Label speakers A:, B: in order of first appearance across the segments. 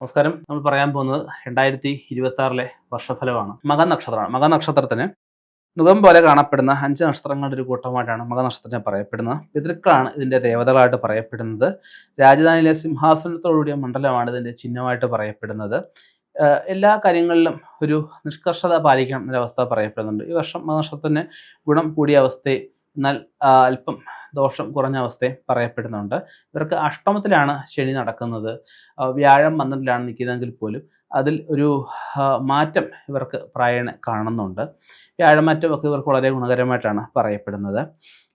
A: നമസ്കാരം. നമ്മൾ പറയാൻ പോകുന്നത് രണ്ടായിരത്തി ഇരുപത്തി ആറിലെ വർഷഫലമാണ്. മക നക്ഷത്രമാണ് മക നക്ഷത്രത്തിന് മുഖം പോലെ കാണപ്പെടുന്ന അഞ്ച് നക്ഷത്രങ്ങളുടെ ഒരു കൂട്ടമായിട്ടാണ് മക നക്ഷത്രത്തിനെ പറയപ്പെടുന്നത്. പിതൃക്കളാണ് ഇതിന്റെ ദേവതകളായിട്ട് പറയപ്പെടുന്നത്. രാജധാനിയിലെ സിംഹാസനത്തോടുകൂടിയ മണ്ഡലമാണ് ഇതിന്റെ ചിഹ്നമായിട്ട് പറയപ്പെടുന്നത്. എല്ലാ കാര്യങ്ങളിലും ഒരു നിഷ്കർഷത പാലിക്കണം എന്നൊരവസ്ഥ പറയപ്പെടുന്നുണ്ട്. ഈ വർഷം മകനക്ഷത്രത്തിന് ഗുണം കൂടിയ അവസ്ഥയും എന്നാൽ അല്പം ദോഷം കുറഞ്ഞ അവസ്ഥയെ പറയപ്പെടുന്നുണ്ട്. ഇവർക്ക് അഷ്ടമത്തിലാണ് ശനി നടക്കുന്നത്. വ്യാഴം പന്ത്രണ്ടിലാണ് നിൽക്കുന്നതെങ്കിൽ പോലും അതിൽ ഒരു മാറ്റം ഇവർക്ക് പ്രായണ കാണുന്നുണ്ട്. വ്യാഴമാറ്റമൊക്കെ ഇവർക്ക് വളരെ ഗുണകരമായിട്ടാണ് പറയപ്പെടുന്നത്.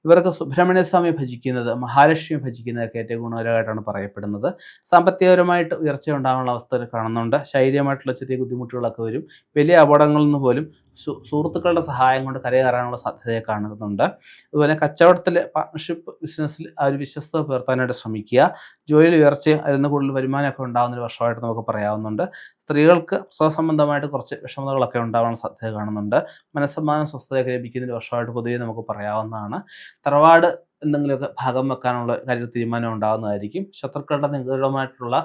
A: ഇവർക്ക് സുബ്രഹ്മണ്യസ്വാമി ഭജിക്കുന്നത് മഹാലക്ഷ്മി ഭജിക്കുന്നതൊക്കെ ഏറ്റവും ഗുണകരമായിട്ടാണ് പറയപ്പെടുന്നത്. സാമ്പത്തികപരമായിട്ട് ഉയർച്ച ഉണ്ടാകാനുള്ള അവസ്ഥ കാണുന്നുണ്ട്. ശാരീരികമായിട്ടുള്ള ചെറിയ ബുദ്ധിമുട്ടുകളൊക്കെ വരും. വലിയ അപകടങ്ങളിൽ നിന്ന് പോലും സുഹൃത്തുക്കളുടെ സഹായം കൊണ്ട് കരകയറാനുള്ള സാധ്യതയെ കാണുന്നുണ്ട്. അതുപോലെ കച്ചവടത്തിലെ പാർട്ണർഷിപ്പ് ബിസിനസ്സിൽ ആ ഒരു വിശ്വസ്തത പുലർത്താനായിട്ട് ശ്രമിക്കുക. ജോലിയിൽ ഉയർച്ച അതിന് കൂടുതൽ വരുമാനമൊക്കെ ഉണ്ടാകുന്ന ഒരു വർഷമായിട്ട് നമുക്ക് പറയാവുന്നുണ്ട്. സ്ത്രീകൾക്ക് പ്രസവ സംബന്ധമായിട്ട് കുറച്ച് വിഷമതകളൊക്കെ ഉണ്ടാവാൻ സാധ്യത കാണുന്നുണ്ട്. മനസ്സമ്മാനം സ്വസ്ഥതയൊക്കെ ലഭിക്കുന്ന ഒരു വർഷമായിട്ട് പൊതുവെ നമുക്ക് പറയാവുന്നതാണ്. തറവാട് എന്തെങ്കിലുമൊക്കെ ഭാഗം വെക്കാനുള്ള കാര്യത്തിൽ തീരുമാനം ഉണ്ടാകുന്നതായിരിക്കും ശത്രുക്കളുടെ നിഗൂഢമായിട്ടുള്ള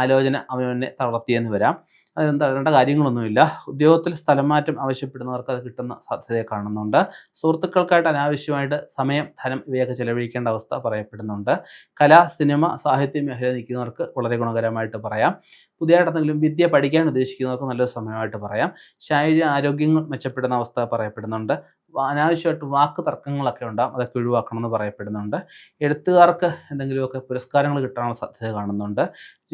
A: ആലോചന അവനെ തളർത്തിയെന്ന് വരാം. തടയേണ്ട കാര്യങ്ങളൊന്നുമില്ല. ഉദ്യോഗത്തിൽ സ്ഥലമാറ്റം ആവശ്യപ്പെടുന്നവർക്ക് അത് കിട്ടുന്ന സാധ്യതയെ കാണുന്നുണ്ട്. സുഹൃത്തുക്കൾക്കായിട്ട് അനാവശ്യമായിട്ട് സമയം ധനം ഇവയൊക്കെ ചെലവഴിക്കേണ്ട അവസ്ഥ പറയപ്പെടുന്നുണ്ട്. കല സിനിമ സാഹിത്യ മേഖല നിൽക്കുന്നവർക്ക് വളരെ ഗുണകരമായിട്ട് പറയാം. പുതിയതായിട്ട് എന്തെങ്കിലും വിദ്യ പഠിക്കാൻ ഉദ്ദേശിക്കുന്നവർക്ക് നല്ലൊരു സമയമായിട്ട് പറയാം. ശാരീരിക ആരോഗ്യങ്ങൾ മെച്ചപ്പെടുന്ന അവസ്ഥ പറയപ്പെടുന്നുണ്ട്. അനാവശ്യമായിട്ട് വാക്ക് തർക്കങ്ങളൊക്കെ ഉണ്ടാകും അതൊക്കെ ഒഴിവാക്കണമെന്ന് പറയപ്പെടുന്നുണ്ട്. എഴുത്തുകാർക്ക് എന്തെങ്കിലുമൊക്കെ പുരസ്കാരങ്ങൾ കിട്ടാനുള്ള സാധ്യത കാണുന്നുണ്ട്.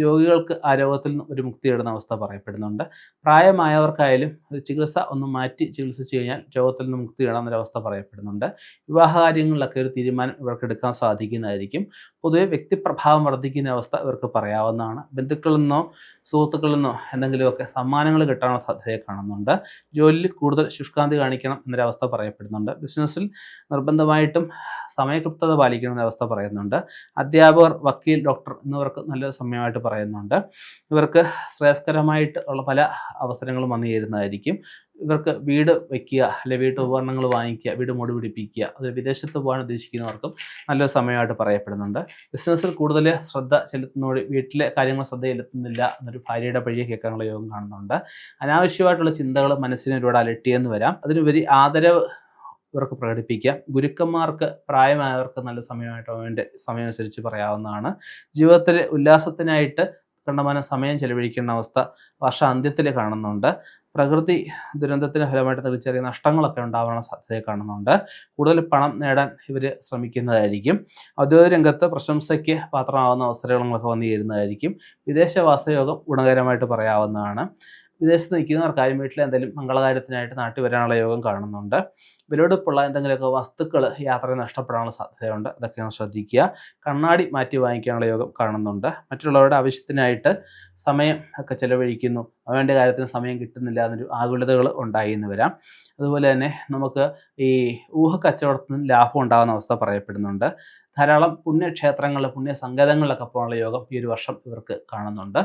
A: രോഗികൾക്ക് ആ രോഗത്തിൽ നിന്ന് ഒരു മുക്തി നേടുന്ന അവസ്ഥ പറയപ്പെടുന്നുണ്ട്. പ്രായമായവർക്കായാലും ചികിത്സ ഒന്ന് മാറ്റി ചികിത്സിച്ചു കഴിഞ്ഞാൽ രോഗത്തിൽ നിന്ന് മുക്തി നേടാവുന്ന അവസ്ഥ പറയപ്പെടുന്നുണ്ട്. വിവാഹ കാര്യങ്ങളിലൊക്കെ ഒരു തീരുമാനം ഇവർക്ക് എടുക്കാൻ സാധിക്കുന്നതായിരിക്കും. പൊതുവെ വ്യക്തിപ്രഭാവം വർദ്ധിക്കുന്ന അവസ്ഥ ഇവർക്ക് പറയാവുന്നതാണ്. ബന്ധുക്കളിൽ നിന്നോ സുഹൃത്തുക്കളിൽ നിന്നോ എന്തെങ്കിലുമൊക്കെ സമ്മാനങ്ങൾ കിട്ടാനുള്ള സാധ്യത കാണുന്നുണ്ട്. ജോലിയിൽ കൂടുതൽ ശുഷ്കാന്തി കാണിക്കണം എന്നൊരവസ്ഥ പറയപ്പെടുന്നുണ്ട്. ബിസിനസ്സിൽ നിർബന്ധമായിട്ടും സമയകൃപ്തത പാലിക്കണം എന്നൊരവസ്ഥ പറയുന്നുണ്ട്. അധ്യാപകർ വക്കീൽ ഡോക്ടർ എന്നിവർക്ക് നല്ലൊരു സമയമായിട്ട് പറയുന്നുണ്ട്. ഇവർക്ക് ശ്രേയസ്കരമായിട്ട് ഉള്ള പല അവസരങ്ങളും വന്നു ചേരുന്നതായിരിക്കും. ഇവർക്ക് വീട് വയ്ക്കുക അല്ലെ വീട്ടു ഉപകരണങ്ങൾ വാങ്ങിക്കുക വീട് മുടി പിടിപ്പിക്കുക അത് വിദേശത്ത് പോകാൻ ഉദ്ദേശിക്കുന്നവർക്കും നല്ലൊരു സമയമായിട്ട് പറയപ്പെടുന്നുണ്ട്. ബിസിനസ്സിൽ കൂടുതൽ ശ്രദ്ധ ചെലുത്തുന്നതോടെ വീട്ടിലെ കാര്യങ്ങൾ ശ്രദ്ധ ചെലുത്തുന്നില്ല എന്നൊരു ഭാര്യയുടെ പഴയ കേൾക്കാനുള്ള യോഗം കാണുന്നുണ്ട്. അനാവശ്യമായിട്ടുള്ള ചിന്തകൾ മനസ്സിനെ ഒരുപാട് അലട്ടിയെന്ന് വരാം. അതിനുപരി ആദരവ് ഇവർക്ക് പ്രകടിപ്പിക്കുക. ഗുരുക്കന്മാർക്ക് പ്രായമായവർക്ക് നല്ല സമയമായിട്ട് അവന്റെ സമയം അനുസരിച്ച് പറയാവുന്നതാണ്. ജീവിതത്തിൽ ഉല്ലാസത്തിനായിട്ട് കണ്ടമാനം സമയം ചെലവഴിക്കേണ്ട അവസ്ഥ വർഷാന്ത്യത്തിൽ കാണുന്നുണ്ട്. പ്രകൃതി ദുരന്തത്തിന് ഫലമായിട്ട് നമുക്ക് ചെറിയ നഷ്ടങ്ങളൊക്കെ ഉണ്ടാവാനുള്ള സാധ്യതയെ കാണുന്നുണ്ട്. കൂടുതൽ പണം നേടാൻ ഇവർ ശ്രമിക്കുന്നതായിരിക്കും. ഔദ്യോഗിക രംഗത്ത് പ്രശംസയ്ക്ക് പാത്രമാവുന്ന അവസരങ്ങളൊക്കെ വന്നു ചേരുന്നതായിരിക്കും വിദേശവാസയോഗം ഗുണകരമായിട്ട് പറയാവുന്നതാണ്. വിദേശത്ത് നിൽക്കുന്നവർക്കാരും വീട്ടിലെ എന്തെങ്കിലും മംഗളകാര്യത്തിനായിട്ട് നാട്ടിൽ വരാനുള്ള യോഗം കാണുന്നുണ്ട്. വിലവെടുപ്പുള്ള എന്തെങ്കിലുമൊക്കെ വസ്തുക്കൾ യാത്രയിൽ നഷ്ടപ്പെടാനുള്ള സാധ്യതയുണ്ട്. അതൊക്കെ ഒന്ന് ശ്രദ്ധിക്കുക. കണ്ണാടി മാറ്റി വാങ്ങിക്കാനുള്ള യോഗം കാണുന്നുണ്ട്. മറ്റുള്ളവരുടെ ആവശ്യത്തിനായിട്ട് സമയം ഒക്കെ ചെലവഴിക്കുന്നു. അവന്റെ കാര്യത്തിന് സമയം കിട്ടുന്നില്ല എന്നൊരു ആകുലതകൾ ഉണ്ടായി എന്ന് വരാം. അതുപോലെ തന്നെ നമുക്ക് ഈ ഊഹ കച്ചവടത്തിന് ലാഭം ഉണ്ടാകുന്ന അവസ്ഥ പറയപ്പെടുന്നുണ്ട്. ധാരാളം പുണ്യക്ഷേത്രങ്ങളിൽ പുണ്യ സങ്കേതങ്ങളിലൊക്കെ പോകാനുള്ള യോഗം ഈ ഒരു വർഷം ഇവർക്ക് കാണുന്നുണ്ട്.